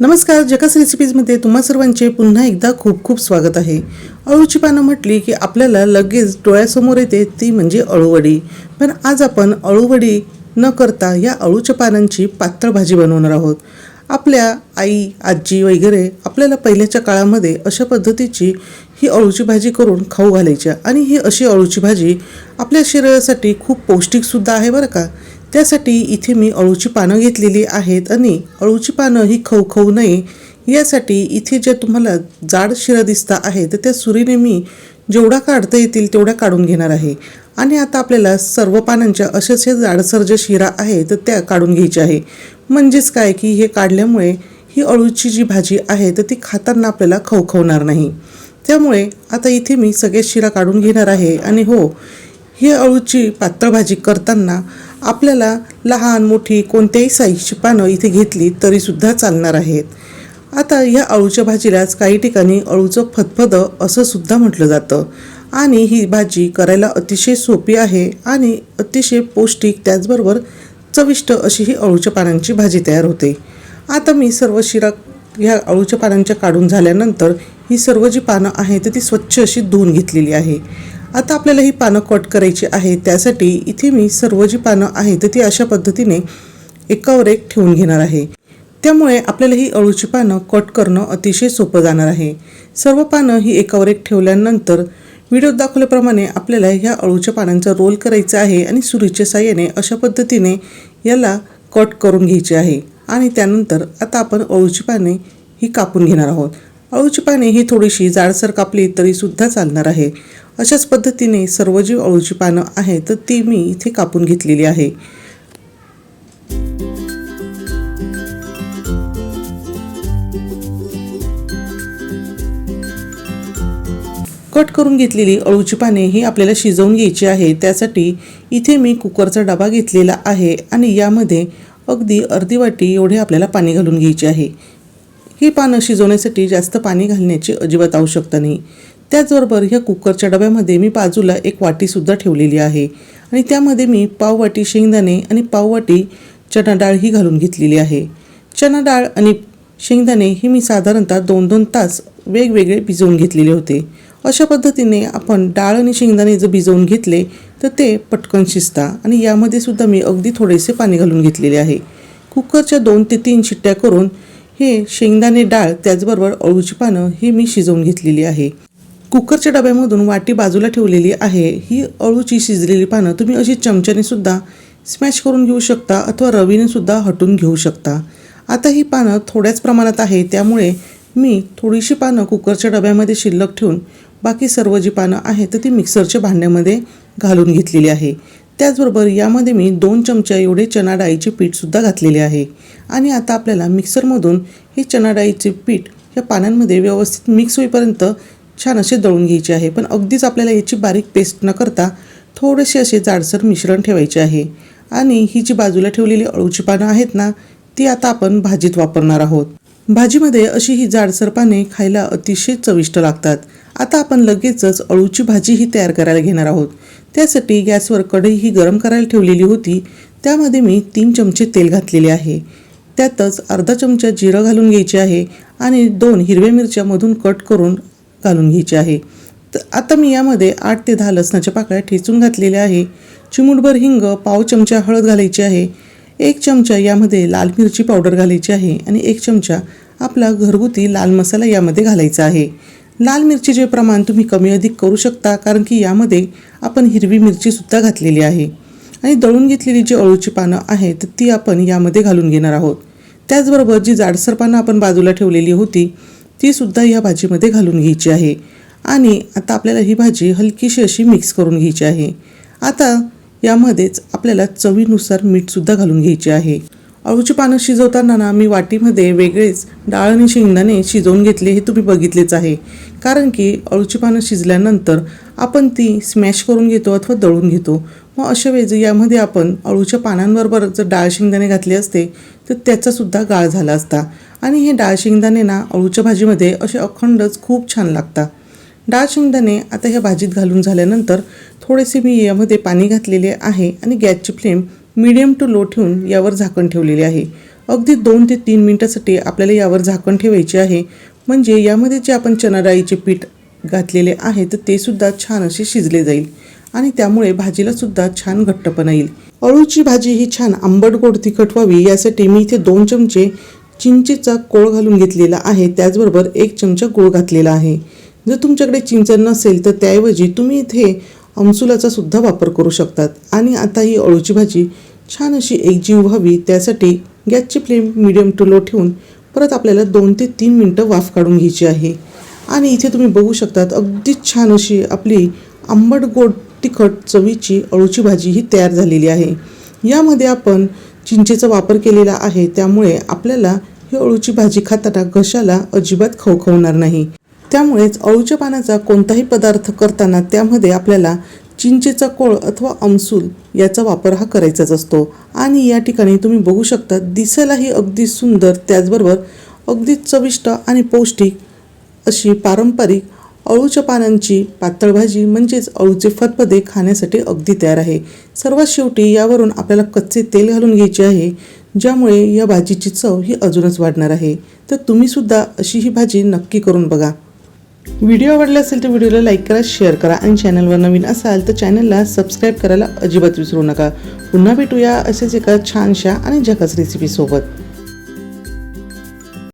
नमस्कार जकास रेसिपीजमध्ये तुम्हा सर्वांचे पुन्हा एकदा खूप खूप स्वागत आहे. अळूची पानं म्हटली की आपल्याला लगेच डोळ्यासमोर येते ती म्हणजे अळूवडी. पण आज आपण अळूवडी न करता या अळूच्या पानांची पातळ भाजी बनवणार आहोत. आपल्या आई आजी वगैरे आपल्याला पहिल्याच्या काळामध्ये अशा पद्धतीची ही अळूची भाजी करून खाऊ घालायच्या. आणि ही अशी अळूची भाजी आपल्या शरीरासाठी खूप पौष्टिकसुद्धा आहे बरं का? त्यासाठी इथे मी अळूची पानं घेतलेली आहेत आणि अळूची पानं ही खवखवू नये. यासाठी इथे ज्या तुम्हाला जाड शिरा दिसता आहे तर त्या सुरीने मी जेवढा काढता येतील तेवढ्या काढून घेणार आहे. आणि आता आपल्याला सर्व पानांच्या अशाच ह्या जाडसर ज्या शिरा आहे तर त्या काढून घ्यायच्या आहे. म्हणजेच काय की हे काढल्यामुळे ही अळूची जी भाजी आहे तर ती खाताना आपल्याला खवखवणार नाही. त्यामुळे आता इथे मी सगळे शिरा काढून घेणार आहे. आणि हो ही अळूची पातळ भाजी करताना आपल्याला लहान मोठी कोणत्याही साईजची पानं इथे घेतली तरीसुद्धा चालणार आहेत. आता ह्या अळूच्या भाजीलाच काही ठिकाणी अळूचं फतफदं असं सुद्धा म्हटलं जातं. आणि ही भाजी करायला अतिशय सोपी आहे आणि अतिशय पौष्टिक त्याचबरोबर चविष्ट अशी ही अळूच्या पानांची भाजी तयार होते. आता मी सर्व शिरा ह्या अळूच्या पानांच्या काढून झाल्यानंतर ही सर्व जी पानं आहेत तर ती स्वच्छ अशी धुवून घेतलेली आहे. आता आपल्याला ही पानं कट करायची आहे त्यासाठी इथे मी सर्व जी पानं आहेत तर ती अशा पद्धतीने एकावर एक ठेवून घेणार आहे. त्यामुळे आपल्याला ही अळूची पानं कट करणं अतिशय सोपं जाणार आहे. सर्व पानं ही एकावर एक ठेवल्यानंतर व्हिडिओत दाखवल्याप्रमाणे आपल्याला ह्या अळूच्या पानांचा रोल करायचा आहे आणि सुरीच्या साह्याने अशा पद्धतीने याला कट करून घ्यायचे आहे. आणि त्यानंतर आता आपण अळूची पाने ही कापून घेणार आहोत. अळूची पाने ही थोडीशी जाडसर कापली तरीसुद्धा चालणार आहे. अशाच पद्धतीने सर्व जी अळूची पानं आहेत तर ती मी इथे कापून घेतलेली आहे. कट करून घेतलेली अळूची पाने ही आपल्याला शिजवून घ्यायची आहे. त्यासाठी इथे मी कुकरचा डबा घेतलेला आहे आणि यामध्ये अगदी अर्धी वाटी एवढे आपल्याला पाणी घालून घ्यायचे आहे. ही पानं शिजवण्यासाठी जास्त पाणी घालण्याची अजिबात आवश्यकता नाही. त्याचबरोबर ह्या कुकरच्या डब्यामध्ये मी बाजूला एक वाटीसुद्धा ठेवलेली आहे. आणि त्यामध्ये मी पाव वाटी शेंगदाणे आणि पाव वाटी चणा डाळ ही घालून घेतलेली आहे. चणा डाळ आणि शेंगदाणे ही मी साधारणतः दोन दोन तास वेगवेगळे भिजवून घेतलेले होते. अशा पद्धतीने आपण डाळ आणि शेंगदाणे जर भिजवून घेतले तर ते पटकन शिजता आणि यामध्ये सुद्धा मी अगदी थोडेसे पाणी घालून घेतलेले आहे. कुकरच्या दोन ते तीन शिट्ट्या करून हे शेंगदाणे डाळ त्याचबरोबर अळूची पानं ही मी शिजवून घेतलेली आहे. कुकरच्या डब्यामधून वाटी बाजूला ठेवलेली आहे. ही अळूची शिजलेली पानं तुम्ही अशी चमच्याने सुद्धा स्मॅश करून घेऊ शकता अथवा रवीने सुद्धा हटून घेऊ शकता. आता ही पानं थोड्याच प्रमाणात आहे त्यामुळे मी थोडीशी पानं कुकरच्या डब्यामध्ये शिल्लक ठेवून बाकी सर्व जी पानं आहेत तर ती मिक्सरच्या भांड्यामध्ये घालून घेतलेली आहे. त्याचबरोबर यामध्ये मी दोन चमचा एवढे चणा डाळीचे पीठसुद्धा घातलेले आहे. आणि आता आपल्याला मिक्सरमधून हे चणा डाळीचे पीठ या पानांमध्ये व्यवस्थित मिक्स होईपर्यंत छान असे दळून घ्यायचे आहे. पण अगदीच आपल्याला याची बारीक पेस्ट न करता थोडेसे असे जाडसर मिश्रण ठेवायचे आहे. आणि ही जी बाजूला ठेवलेली अळूची पानं आहेत ना ती आता आपण भाजीत वापरणार आहोत. भाजीमध्ये अशी ही जाडसर पाने खायला अतिशय चविष्ट लागतात. आता आपण लगेचच अळूची भाजी ही तयार करायला घेणार आहोत. त्यासाठी गॅसवर कढई ही गरम करायला ठेवलेली होती. त्यामध्ये मी तीन चमचे तेल घातलेले आहे. त्यातच अर्धा चमचा जिरं घालून घ्यायचे आहे आणि दोन हिरव्या मिरच्या मधून कट करून घालून घ्यायचे आहे. तर आता मी यामध्ये आठ ते दहा लसणाच्या पाकळ्या ठेचून घातलेल्या आहे. चिमूटभर हिंग पाव चमचा हळद घालायची आहे. एक चमचा यामध्ये लाल मिरची पावडर घालायची आहे आणि एक चमचा आपला घरगुती लाल मसाला यामध्ये घालायचा आहे. लाल मिरचीचे प्रमाण तुम्ही कमी अधिक करू शकता कारण की यामध्ये आपण हिरवी मिरचीसुद्धा घातलेली आहे. आणि दळून घेतलेली जी अळूची पानं आहेत ती आपण यामध्ये घालून घेणार आहोत. त्याचबरोबर जी जाडसर पानं आपण बाजूला ठेवलेली होती ती सुद्धा या भाजीमध्ये घालून घ्यायची आहे. आणि आता आपल्याला ही भाजी हलकीशी अशी मिक्स करून घ्यायची आहे. आता यामध्येच आपल्याला चवीनुसार मीठसुद्धा घालून घ्यायचे आहे. अळूची पानं शिजवताना ना मी वाटीमध्ये वेगळेच डाळ आणि शेंगदाणे शिजवून घेतले हे तुम्ही बघितलेच आहे. कारण की अळूची पानं शिजल्यानंतर आपण ती स्मॅश करून घेतो अथवा दळून घेतो. मग अशा वेळेस यामध्ये आपण अळूच्या पानांबरोबर जर डाळ शेंगदाणे घातले असते तर त्याचासुद्धा गाळ झाला असता. आणि हे डाळ शेंगदाणे ना अळूच्या भाजीमध्ये असे अखंडच खूप छान लागतात. डाळ शेंगदाणे आता ह्या भाजीत घालून झाल्यानंतर थोडेसे मी यामध्ये पाणी घातलेले आहे आणि गॅसची फ्लेम मीडियम टू लो ठेवून यावर झाकण ठेवलेले आहे. अगदी दोन ते तीन मिनटासाठी आपल्याला यावर झाकण ठेवायचे आहे. म्हणजे यामध्ये जे आपण चणाडाळीचे पीठ घातलेले आहे तर ते सुद्धा छान असे शिजले जाईल. आणि त्यामुळे भाजीला सुद्धा छान घट्टपणा येईल. अळूची भाजी ही छान आंबट गोड तिखट व्हावी यासाठी मी इथे दोन चमचे चिंचेचा कोळ घालून घेतलेला आहे. त्याचबरोबर एक चमचा गूळ घातलेला आहे. जर तुमच्याकडे चिंच नसेल तर त्याऐवजी तुम्ही इथे आमसुलाचा सुद्धा वापर करू शकतात. आणि आता ही अळूची भाजी छान अशी एकजीव व्हावी त्यासाठी गॅसची फ्लेम मिडियम टू लो ठेवून परत आपल्याला दोन ते तीन मिनटं वाफ काढून घ्यायची आहे. आणि इथे तुम्ही बघू शकतात अगदी छान अशी आपली आंबट गोड तिखट चवीची अळूची भाजी ही तयार झालेली आहे. यामध्ये आपण चिंचेचा वापर केलेला आहे त्यामुळे आपल्याला ही अळूची भाजी खाताना घशाला अजिबात खवखवणार नाही. त्यामुळेच अळूच्या पानाचा कोणताही पदार्थ करताना त्यामध्ये आपल्याला चिंचेचा कोळ अथवा अमसूल याचा वापर हा करायचाच असतो. आणि या ठिकाणी तुम्ही बघू शकता दिसायलाही अगदी सुंदर त्याचबरोबर अगदी चविष्ट आणि पौष्टिक अशी पारंपरिक अळूच्या पानांची पातळ भाजी म्हणजेच अळूचे फतपदे खाण्यासाठी अगदी तयार आहे. सर्वात शेवटी यावरून आपल्याला कच्चे तेल घालून घ्यायचे आहे ज्यामुळे या भाजीची चव ही अजूनच वाढणार आहे. तर तुम्हीसुद्धा अशी ही भाजी नक्की करून बघा. व्हिडिओ आवडला असेल तर व्हिडिओला लाईक करा शेअर करा आणि चॅनलवर नवीन असाल तर चॅनलला सबस्क्राईब करायला अजिबात विसरू नका. पुन्हा भेटूया असेच एका छानशा आणि झकास रेसिपीसोबत